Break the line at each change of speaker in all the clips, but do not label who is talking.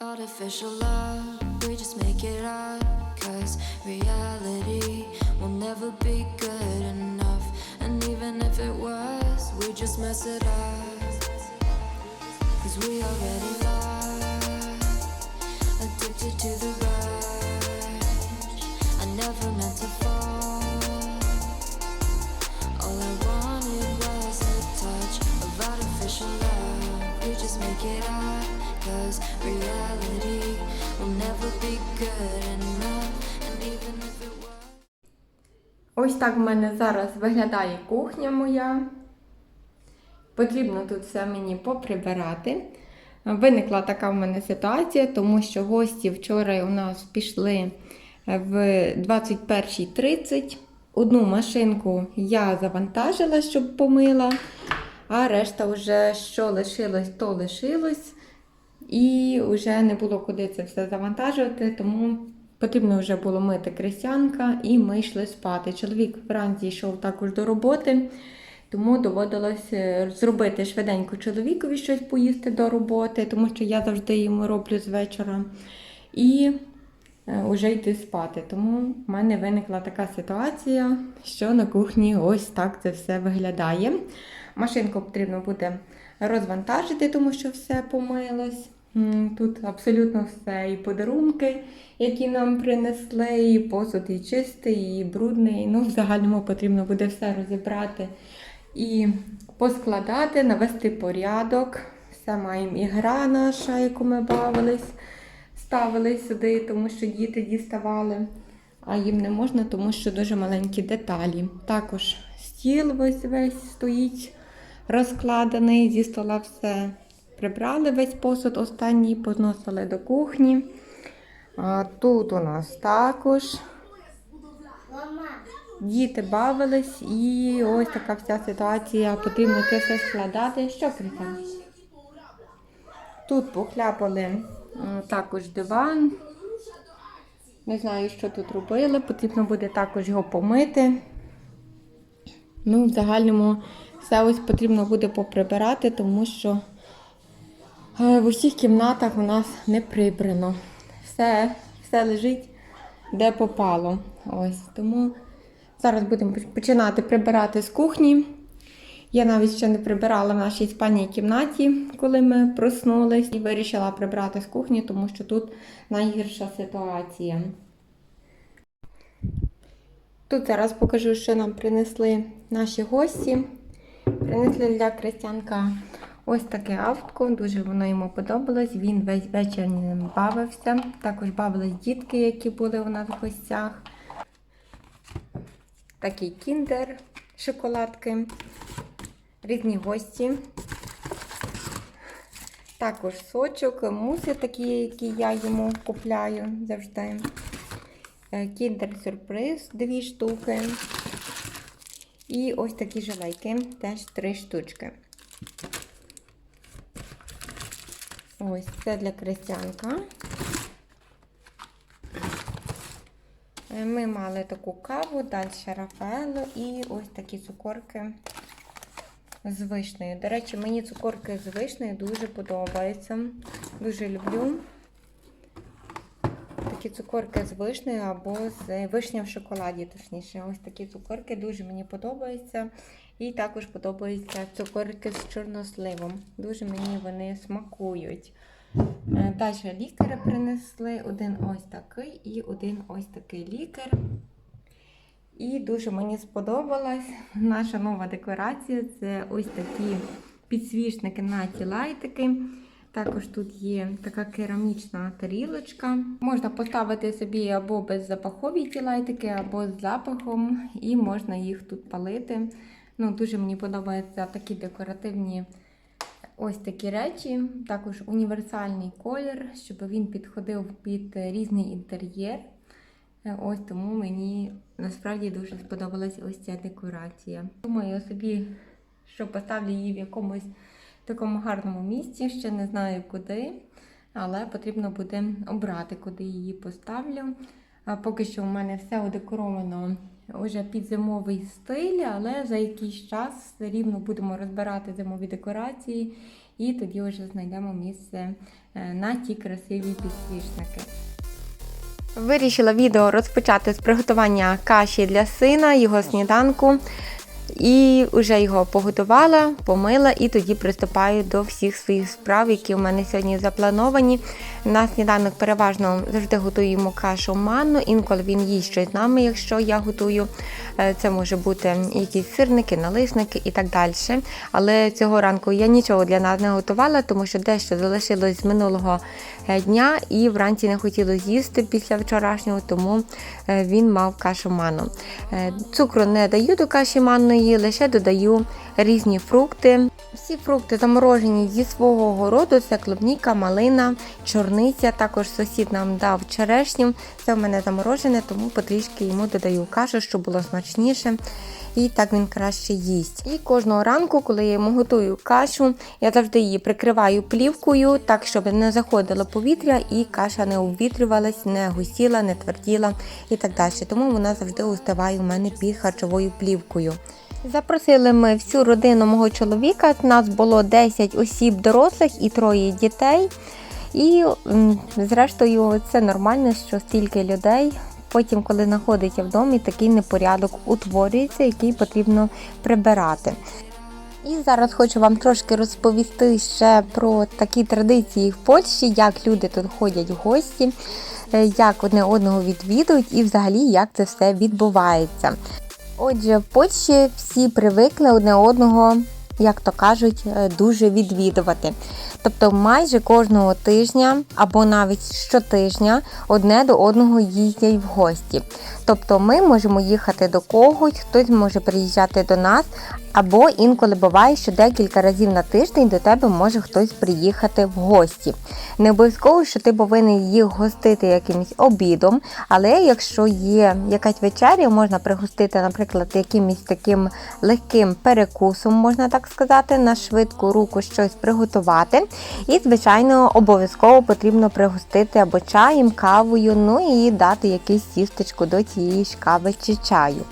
Artificial love, we just make it up. Cause reality will never be good enough. And even if it was, we just mess it up. Cause we already lost, addicted to the rush. I never meant to fall. All I wanted was a touch of artificial love. We just make it up,
Ось так в мене зараз виглядає кухня моя. Потрібно тут все мені поприбирати. Виникла така в мене ситуація, тому що гості вчора у нас пішли в 21.30. Одну машинку я завантажила, щоб помила, а решта вже що лишилось, то лишилось. І вже не було куди це все завантажувати, тому потрібно вже було мити крестянка і ми йшли спати. Чоловік вранці йшов також до роботи, тому доводилось е, зробити швиденько чоловікові щось поїсти до роботи, тому що я завжди йому роблю з вечора. І вже йти спати. Тому в мене виникла така ситуація, що на кухні ось так це все виглядає. Машинку потрібно буде розвантажити, тому що все помилось. Тут абсолютно все, і подарунки, які нам принесли, і посуд і чистий, і брудний. Ну, в загальному потрібно буде все розібрати і поскладати, навести порядок. Все маємо і гра наша, яку ми бавились, ставили сюди, тому що діти діставали, а їм не можна, тому що дуже маленькі деталі. Також стіл весь весь стоїть розкладений, зі стола все прибрали весь посуд, останній позносили до кухні. А тут у нас також діти бавились і ось така вся ситуація. Потрібно це все складати. Що Критя? Тут похляпали також диван. Не знаю, що тут робили. Потрібно буде також його помити. Ну, в загальному все ось потрібно буде поприбирати, тому що е, в усіх кімнатах у нас не прибрано. Все, все лежить де попало. Ось тому зараз будемо починати прибирати з кухні. Я навіть ще не прибирала в нашій спальній кімнаті, коли ми проснулись, і вирішила прибрати з кухні, тому що тут найгірша ситуація. Тут зараз покажу, що нам принесли наші гості. Принесли для Крестянка ось таке автко. Дуже воно йому подобалось. Він весь вечір ним бавився. Також бавились дітки, які були у нас в гостях. Такий кіндер, шоколадки, різні гості. Також сочок, муси такі, які я йому купляю завжди. Е, Кіндер сюрприз, дві штуки. І ось такі жалейки, теж три штучки. Ось це для крестянка. Е, Ми мали таку каву, далі Рафаело і ось такі цукорки з вишнею. До речі, мені цукорки з вишнею дуже подобаються. Дуже люблю такі цукорки з вишнею або з вишня в шоколаді, точніше. Ось такі цукорки дуже мені подобаються. І також подобаються цукорки з чорносливом. Дуже мені вони смакують. Е, Далі лікери принесли. Один ось такий і один ось такий лікар. І дуже мені сподобалась наша нова декорація. Це ось такі підсвічники на ті лайтики. Також тут є така керамічна тарілочка. Можна поставити собі або беззапахові ті лайтики, або з запахом, і можна їх тут палити. Ну, Дуже мені подобаються такі декоративні ось такі речі. Також універсальний колір, щоб він підходив під різний інтер'єр. Е, Ось тому мені насправді дуже сподобалась ось ця декорація. Думаю собі, що поставлю її в якомусь такому гарному місці, ще не знаю куди, але потрібно буде обрати, куди її поставлю. А поки що у мене все одекоровано вже під зимовий стиль, але за якийсь час рівно будемо розбирати зимові декорації і тоді вже знайдемо місце е, на ті красиві підсвічники. Вирішила відео розпочати з приготування каші для сина, його сніданку. І вже його погодувала, помила і тоді приступаю до всіх своїх справ, які у мене сьогодні заплановані. На сніданок переважно завжди готую йому кашу манну. Інколи він їсть щось з нами, якщо я готую. Е, Це може бути якісь сирники, налисники і так далі. Але цього ранку я нічого для нас не готувала, тому що дещо залишилось з минулого е, дня і вранці не хотілося їсти після вчорашнього, тому е, він мав кашу манну. Цукру не даю до каші манної, лише додаю різні фрукти. Всі фрукти заморожені зі свого городу, це клубніка, малина, чорниця. Також сусід нам дав черешню. Це в мене заморожене, тому потрішки йому додаю кашу, щоб було смачніше. І так він краще їсть. І кожного ранку, коли я йому готую кашу, я завжди її прикриваю плівкою, так щоб не заходило повітря і каша не обвітрювалась, не густіла, не тверділа і так далі. Тому вона завжди устиває у мене під харчовою плівкою. Запросили ми всю родину мого чоловіка. У Нас було 10 осіб дорослих і троє дітей. І зрештою це нормально, що стільки людей. Потім, коли знаходиться в домі, такий непорядок утворюється, який потрібно прибирати. І зараз хочу вам трошки розповісти ще про такі традиції в Польщі, як люди тут ходять в гості, е, як одне одного відвідують і взагалі як це все відбувається. Отже, в Польщі всі привикли одне одного, як то кажуть, е, дуже відвідувати. Тобто майже кожного тижня або навіть щотижня одне до одного їздять в гості. Тобто ми можемо їхати до когось, хтось може приїжджати до нас, або інколи буває, що декілька разів на тиждень до тебе може хтось приїхати в гості. Не обов'язково, що ти повинен їх гостити якимось обідом, але якщо є якась вечеря, можна пригостити, наприклад, якимось таким легким перекусом, можна так сказати, на швидку руку щось приготувати. І, звичайно, обов'язково потрібно пригостити або чаєм, кавою, ну і дати якесь тістечко до цієї ж кави чи чаю.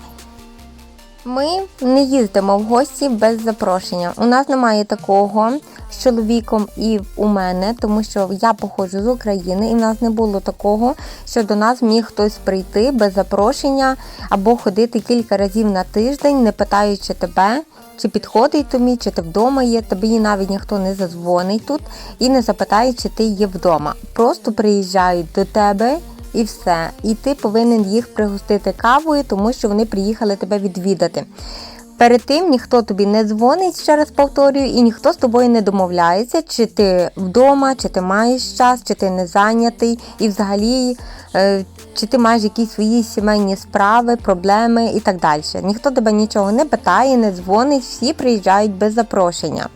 Ми не їздимо в гості без запрошення. У нас немає такого з чоловіком і у мене, тому що я походжу з України, і в нас не було такого, що до нас міг хтось прийти без запрошення або ходити кілька разів на тиждень, не питаючи тебе. Чи підходить тобі, чи ти вдома є, тобі навіть ніхто не зазвонить тут і не запитає, чи ти є вдома. Просто приїжджають до тебе і все. І ти повинен їх пригостити кавою, тому що вони приїхали тебе відвідати. Перед тим ніхто тобі не дзвонить, ще раз повторюю, і ніхто з тобою не домовляється, чи ти вдома, чи ти маєш час, чи ти не зайнятий, і взагалі, е, чи ти маєш якісь свої сімейні справи, проблеми і так далі. Ніхто тебе нічого не питає, не дзвонить, всі приїжджають без запрошення.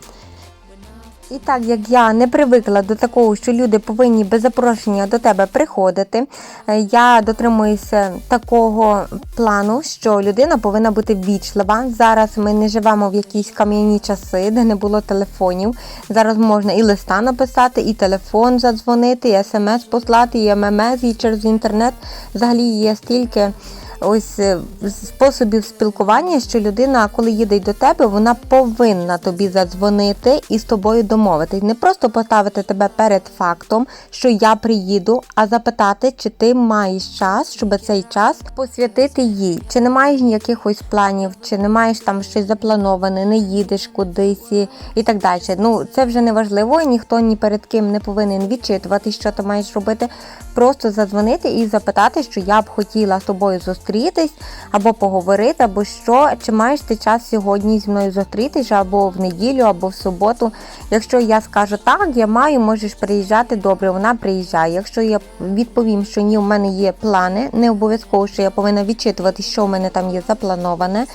І так як я не привикла до такого, що люди повинні без запрошення до тебе приходити, е, я дотримуюся такого плану, що людина повинна бути ввічлива. Зараз ми не живемо в якісь кам'яні часи, де не було телефонів. Зараз можна і листа написати, і телефон задзвонити, і смс послати, і ММС, і через інтернет. Взагалі є стільки ось е, способів спілкування, що людина, коли їде до тебе, вона повинна тобі задзвонити і з тобою домовитись. Не просто поставити тебе перед фактом, що я приїду, а запитати, чи ти маєш час, щоб цей час посвятити їй. Чи не маєш ніякихось планів, чи не маєш там щось заплановане, не їдеш кудись і- так далі. Ну це вже не важливо, і ніхто ні перед ким не повинен відчитувати, що ти маєш робити. Просто задзвонити і запитати, що я б хотіла з тобою зустрітись, або поговорити, або що, чи маєш ти час сьогодні зі мною зустрітись, або в неділю, або в суботу. Якщо я скажу так, я маю, можеш приїжджати добре, вона приїжджає. Якщо я відповім, що ні, у мене є плани, не обов'язково, що я повинна відчитувати, що в мене там є заплановане.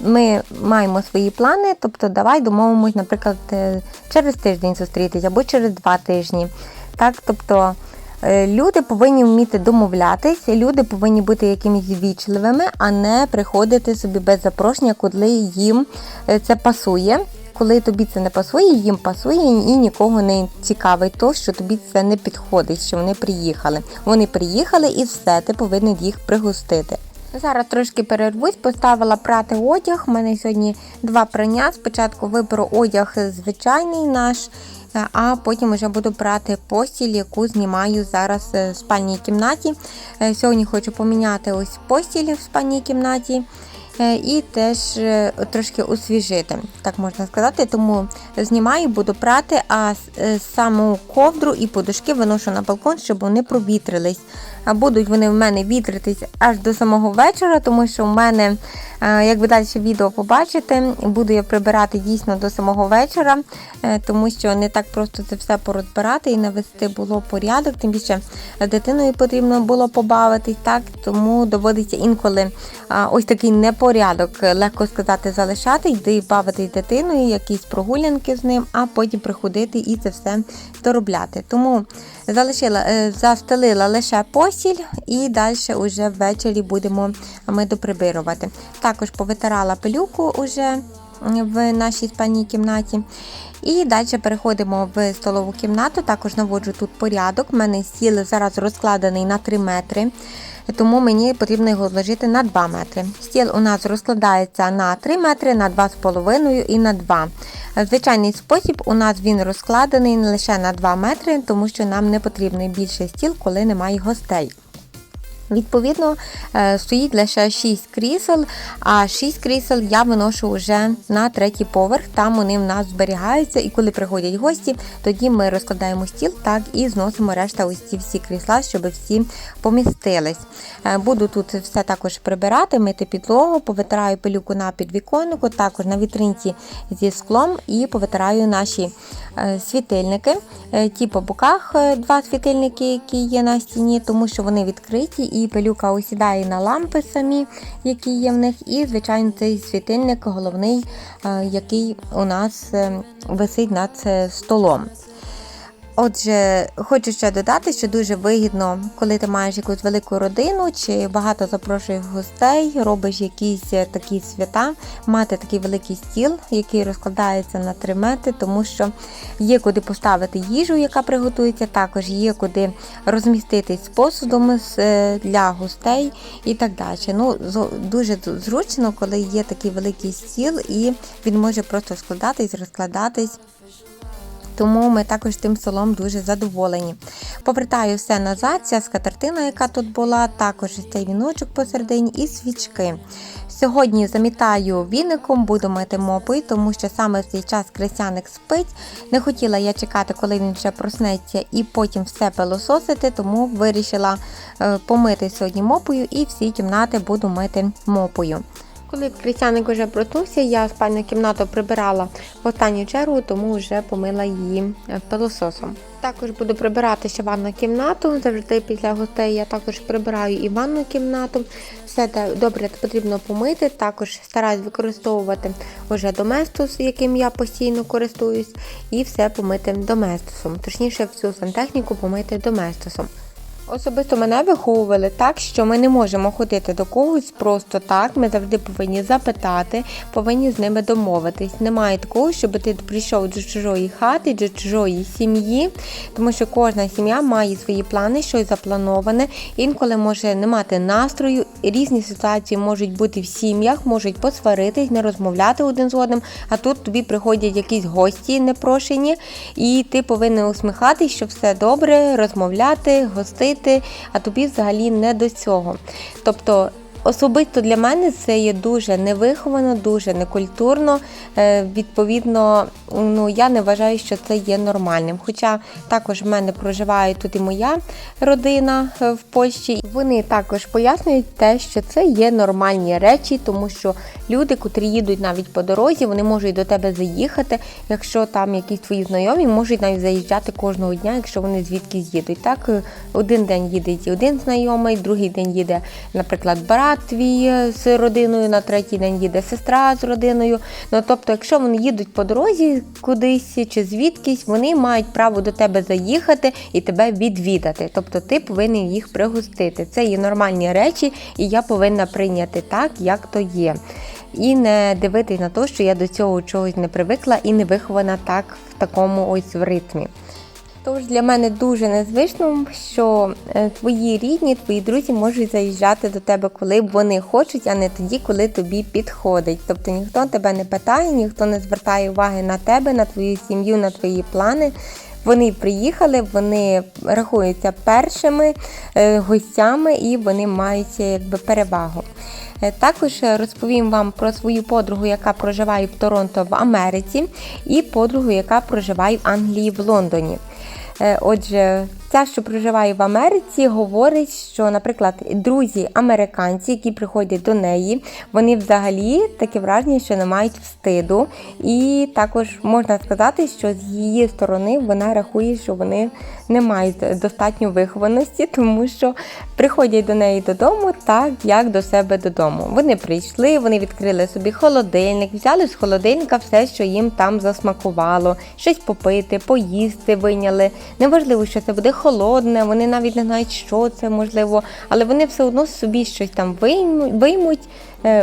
Ми маємо свої плани, тобто давай домовимось, наприклад, е, через тиждень зустрітись або через два тижні. Так, тобто люди повинні вміти домовлятись, люди повинні бути якимись вічливими, а не приходити собі без запрошення, коли їм е, це пасує. Коли тобі це не пасує, їм пасує і нікого не цікавить то, що тобі це не підходить, що вони приїхали. Вони приїхали і все, ти повинен їх пригостити. Зараз трошки перервусь, поставила прати одяг. У мене сьогодні два прання. Спочатку виберу одяг звичайний наш, е, а потім вже буду брати постіль, яку знімаю зараз е, в спальній кімнаті. Е, Сьогодні хочу поміняти ось постіль в спальній кімнаті. е, І теж трошки освіжити, так можна сказати. Тому знімаю, буду прати, а саму ковдру і подушки виношу на балкон, щоб вони провітрились. А будуть вони в мене вітритись аж до самого вечора, тому що в мене, е, як ви далі відео побачите, буду я прибирати дійсно до самого вечора, е, тому що не так просто це все порозбирати і навести було порядок. Тим більше дитиною потрібно було побавитись, так тому доводиться інколи ось такий непорядок, е, легко сказати, залишати, йди бавитись дитиною, якісь прогулянки з ним, а потім приходити і це все доробляти. Тому залишила, е, застелила лише постіль і далі вже ввечері будемо ми доприбирувати. Також повитирала пилюку уже в нашій спальній кімнаті. І далі переходимо в столову кімнату. Також наводжу тут порядок. У мене стіл зараз розкладений на 3 метри, тому мені потрібно його зложити на 2 метри. Стіл у нас розкладається на 3 метри, на 2,5 і на 2. Звичайний спосіб у нас він розкладений не лише на 2 метри, тому що нам не потрібний більший стіл, коли немає гостей. Відповідно, е, стоїть лише 6 крісел, а 6 крісел я виношу вже на третій поверх. Там вони в нас зберігаються, і коли приходять гості, тоді ми розкладаємо стіл так і зносимо решта ось ці всі крісла, щоб всі помістились. Е, Буду тут все також прибирати, мити підлогу, повитираю пилюку на підвіконнику, також на вітринці зі склом і повитираю наші е, світильники. Ті по боках два світильники, які є на стіні, тому що вони відкриті, і пилюка осідає на лампи самі, які є в них. І, звичайно, цей світильник головний, е, який у нас е, висить над е, столом. Отже, хочу ще додати, що дуже вигідно, коли ти маєш якусь велику родину чи багато запрошуєш гостей, робиш якісь е, такі свята, мати такий великий стіл, який розкладається на 3 метри, тому що є куди поставити їжу, яка приготується, також є куди розміститись з посудом е, для гостей і так далі. Ну, дуже зручно, коли є такий великий стіл, і він може просто складатись, розкладатись. Тому ми також тим столом дуже задоволені. Повертаю все назад, ця скатертина, яка тут була, також цей віночок посередині і свічки. Сьогодні замітаю віником, буду мити мопою, тому що саме в цей час кресяник спить. Не хотіла я чекати, коли він вже проснеться, і потім все пилососити, тому вирішила е, помити сьогодні мопою і всі кімнати буду мити мопою. Коли Крістяник вже проснувся, я спальну кімнату прибирала в останню чергу, тому вже помила її е, пилососом. Також буду прибирати ще ванну кімнату. Завжди після гостей я також прибираю і ванну кімнату. Все те добре потрібно помити. Також стараюсь використовувати вже доместос, яким я постійно користуюсь, і все помити доместосом. Точніше, всю сантехніку помити доместосом. Особисто мене виховували так, що ми не можемо ходити до когось просто так. Ми завжди повинні запитати, повинні з ними домовитись. Немає такого, щоб ти прийшов до чужої хати, до чужої сім'ї, тому що кожна сім'я має свої плани, щось заплановане. Інколи може не мати настрою. Різні ситуації можуть бути в сім'ях, можуть посваритись, не розмовляти один з одним. А тут тобі приходять якісь гості непрошені, і ти повинен усміхатись, що все добре, розмовляти, гостити, а тобі взагалі не до цього. Тобто. Особисто для мене це є дуже невиховано, дуже некультурно. Е, відповідно, ну я не вважаю, що це є нормальним. Хоча також в мене проживає тут і моя родина е, в Польщі. Вони також пояснюють те, що це є нормальні речі, тому що люди, котрі їдуть навіть по дорозі, вони можуть до тебе заїхати. Якщо там якісь твої знайомі, можуть навіть заїжджати кожного дня, якщо вони звідкись їдуть. Так, е, один день їде один знайомий, другий день їде, наприклад, брат твій з родиною, на третій день їде сестра з родиною. Ну тобто, якщо вони їдуть по дорозі кудись чи звідкись, вони мають право до тебе заїхати і тебе відвідати. Тобто ти повинен їх пригостити. Це є нормальні речі, і я повинна прийняти так, як то є. І не дивитись на те, що я до цього чогось не привикла і не вихована так в такому ось ритмі. Тож для мене дуже незвично, що е, твої рідні, твої друзі можуть заїжджати до тебе, коли вони хочуть, а не тоді, коли тобі підходить. Тобто ніхто тебе не питає, ніхто не звертає уваги на тебе, на твою сім'ю, на твої плани. Вони приїхали, вони рахуються першими е, гостями і вони мають е, перевагу. Також розповім вам про свою подругу, яка проживає в Торонто в Америці, і подругу, яка проживає в Англії в Лондоні. Е, Отже, ця, що проживає в Америці, говорить, що, наприклад, друзі американці, які приходять до неї, вони взагалі таке враження, що не мають встиду. І також можна сказати, що з її сторони вона рахує, що вони не мають достатньо вихованості, тому що приходять до неї додому так, як до себе додому. Вони прийшли, вони відкрили собі холодильник, взяли з холодильника все, що їм там засмакувало, щось попити, поїсти виняли. Неважливо, що це буде холодне, вони навіть не знають, що це можливо, але вони все одно собі щось там виймуть,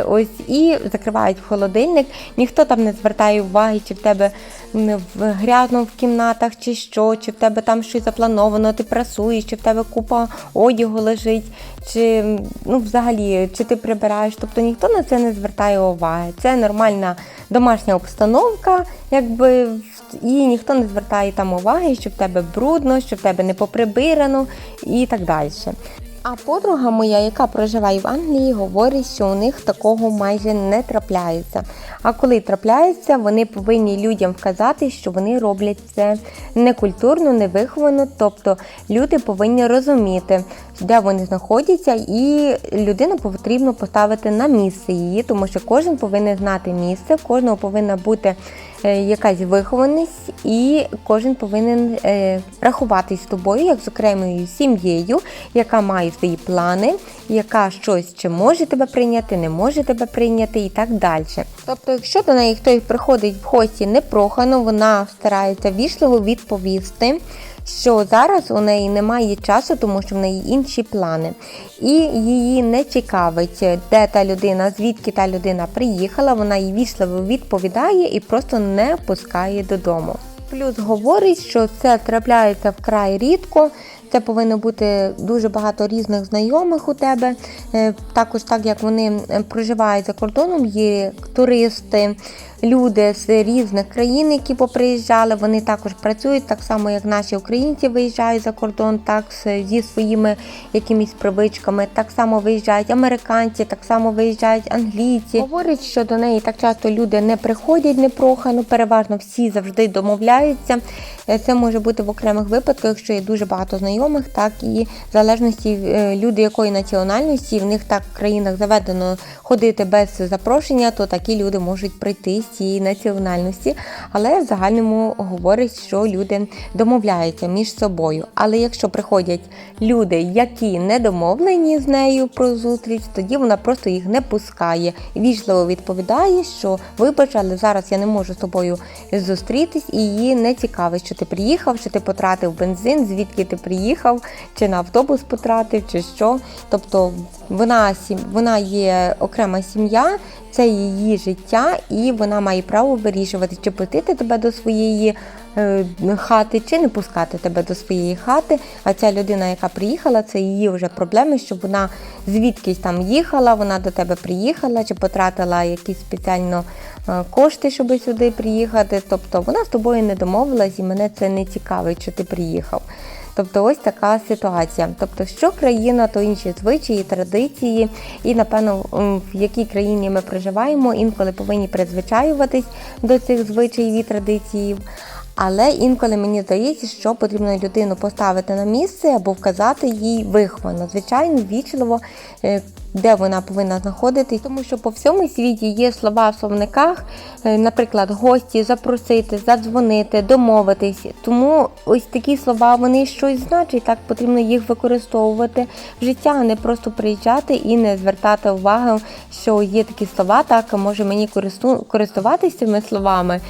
Ось і закривають в холодильник. Ніхто там не звертає уваги, чи в тебе в грязно в кімнатах, чи що, чи в тебе там щось заплановано, ти прасуєш, чи в тебе купа одягу лежить, чи ну, взагалі, чи ти прибираєш. Тобто ніхто на це не звертає уваги. Це нормальна домашня обстановка, якби і ніхто не звертає там уваги, що в тебе брудно, що в тебе не поприбирано і так далі. А подруга моя, яка проживає в Англії, говорить, що у них такого майже не трапляється. А коли трапляється, вони повинні людям вказати, що вони роблять це некультурно, невиховано. Тобто люди повинні розуміти, де вони знаходяться, і людину потрібно поставити на місце її, тому що кожен повинен знати місце, в кожного повинна бути якась вихованість, і кожен повинен е, рахуватись з тобою як з окремою сім'єю, яка має свої плани, яка щось чи може тебе прийняти, не може тебе прийняти і так далі. Тобто, якщо до неї хтось приходить в гості непрохано, вона старається вічливо відповісти. Що зараз у неї немає часу, тому що в неї інші плани, і її не цікавить, де та людина, звідки та людина приїхала. Вона їй вічливо відповідає і просто не пускає додому. Плюс говорить, що це трапляється вкрай рідко. Це повинно бути дуже багато різних знайомих у тебе. Е, Також, так як вони е, проживають за кордоном, є туристи, люди з різних країн, які поприїжджали. Вони також працюють так само, як наші українці виїжджають за кордон, так зі своїми якимись привичками. Так само виїжджають американці, так само виїжджають англійці. Говорять, що до неї так часто люди не приходять непрохано, переважно всі завжди домовляються. Е, Це може бути в окремих випадках, якщо є дуже багато знайомих, так і в залежності е, люди якої національності, в них так в країнах заведено ходити без запрошення, то такі люди можуть прийти цієї національності. Але в загальному говорить, що люди домовляються між собою. Але якщо приходять люди, які не домовлені з нею про зустріч, тоді вона просто їх не пускає. Вічливо відповідає, що вибач, але зараз я не можу з тобою зустрітись, і її не цікавить, що ти приїхав, що ти потратив бензин, звідки ти приїхав, чи на автобус потратив, чи що. Тобто вона вона є окрема сім'я, це її життя, і вона має право вирішувати, чи пустити тебе до своєї е, хати, чи не пускати тебе до своєї хати. А ця людина, яка приїхала, це її вже проблеми, що вона звідкись там їхала, вона до тебе приїхала, чи потратила якісь спеціально е, кошти, щоб сюди приїхати. Тобто вона з тобою не домовилась, і мене це не цікавить, що ти приїхав. Тобто ось така ситуація. Тобто, що країна, то інші звичаї, традиції, і напевно, в якій країні ми проживаємо, інколи повинні призвичаюватись до цих звичаїв і традицій. Але інколи мені здається, що потрібно людину поставити на місце або вказати їй виховано, звичайно, вічливо, е, де вона повинна знаходитись, тому що по всьому світі є слова в словниках, е, наприклад, гості, запросити, задзвонити, домовитись. Тому ось такі слова вони щось значать, так потрібно їх використовувати в життя, а не просто приїжджати і не звертати увагу, що є такі слова, так може мені користуватися цими словами.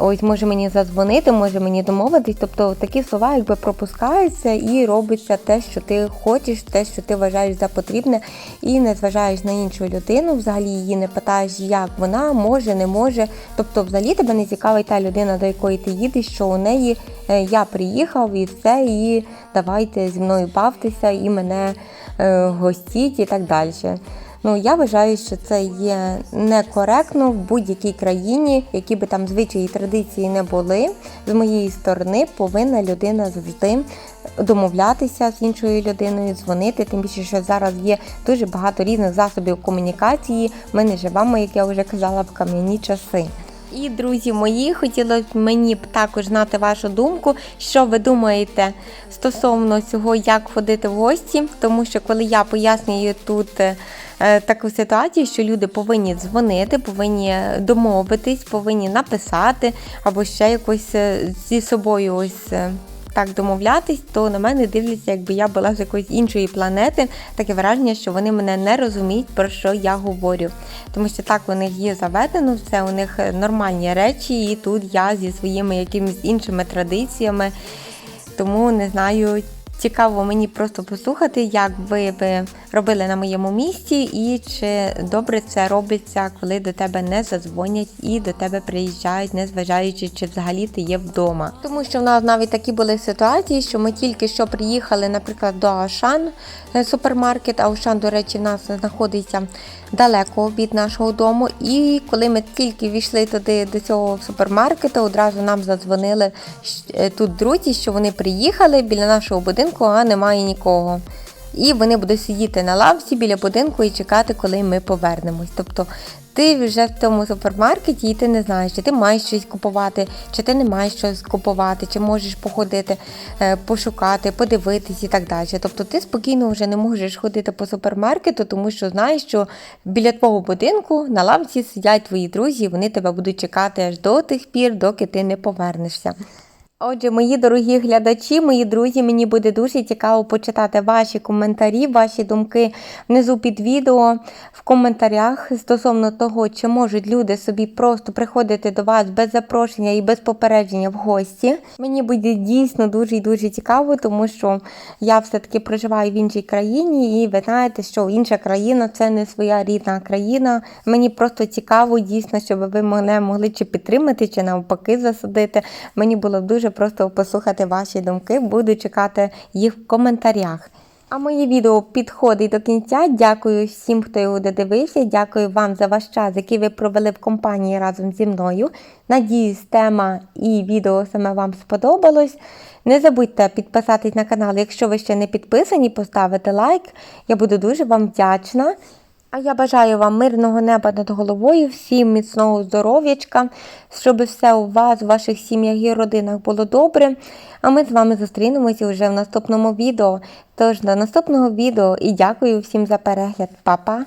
Ось може мені задзвонити, може мені домовитись. Тобто такі слова якби пропускаються і робиться те, що ти хочеш, те, що ти вважаєш за потрібне, і не не зважаєш на іншу людину, взагалі її не питаєш, як вона може, не може. Тобто, взагалі тебе не цікавить та людина, до якої ти їдеш, що у неї е, я приїхав і все, і давайте зі мною бавтеся і мене е, гостіть і так далі. Ну, я вважаю, що це є некоректно в будь-якій країні, які би там звичаї і традиції не були. З моєї сторони повинна людина завжди домовлятися з іншою людиною, дзвонити. Тим більше, що зараз є дуже багато різних засобів комунікації. Ми не живемо, як я вже казала, в кам'яні часи. І друзі мої, хотілося б мені б також знати вашу думку, що ви думаєте стосовно цього, як ходити в гості, тому що коли я пояснюю тут е, таку ситуацію, що люди повинні дзвонити, повинні домовитись, повинні написати або ще якось е, зі собою ось. е, так домовлятись, то на мене дивляться, якби я була з якоїсь іншої планети. Таке враження, що вони мене не розуміють, про що я говорю. Тому що так у них є заведено, все у них е, нормальні речі, і тут я зі своїми якимись іншими традиціями. Тому не знаю. Цікаво мені просто послухати, як ви би робили на моєму місці, і чи добре це робиться, коли до тебе не задзвонять і до тебе приїжджають, незважаючи, чи взагалі ти є вдома. Тому що в нас навіть такі були ситуації, що ми тільки що приїхали, наприклад, до Ашан е, супермаркет. А Ашан, до речі, в нас знаходиться далеко від нашого дому. І коли ми тільки війшли туди до цього супермаркету, одразу нам задзвонили е, тут друзі, що вони приїхали біля нашого будинку, а немає нікого. І вони будуть сидіти на лавці біля будинку і чекати, коли ми повернемось. Тобто ти вже в тому супермаркеті і ти не знаєш, чи ти маєш щось купувати, чи ти не маєш щось купувати, чи можеш походити, е, пошукати, подивитись і так далі. Тобто ти спокійно вже не можеш ходити по супермаркету, тому що знаєш, що біля твого будинку на лавці сидять твої друзі, і вони тебе будуть чекати аж до тих пір, доки ти не повернешся. Отже, мої дорогі глядачі, мої друзі, мені буде дуже цікаво почитати ваші коментарі, ваші думки внизу під відео в коментарях стосовно того, чи можуть люди собі просто приходити до вас без запрошення і без попередження в гості. Мені буде дійсно дуже і дуже цікаво, тому що я все-таки проживаю в іншій країні, і ви знаєте, що інша країна це не своя рідна країна. Мені просто цікаво, дійсно, щоб ви мене могли чи підтримати, чи навпаки засадити. Мені було б дуже просто послухати ваші думки. Буду чекати їх в коментарях. А моє відео підходить до кінця. Дякую всім, хто його додивився. Дякую вам за ваш час, який ви провели в компанії разом зі мною. Надіюсь, тема і відео саме вам сподобалось. Не забудьте підписатись на канал, якщо ви ще не підписані, поставити лайк. Я буду дуже вам вдячна. А я бажаю вам мирного неба над головою, всім міцного здоров'ячка, щоб все у вас, у ваших сім'ях і родинах було добре. А ми з вами зустрінемося вже в наступному відео. Тож до наступного відео і дякую всім за перегляд. Па-па!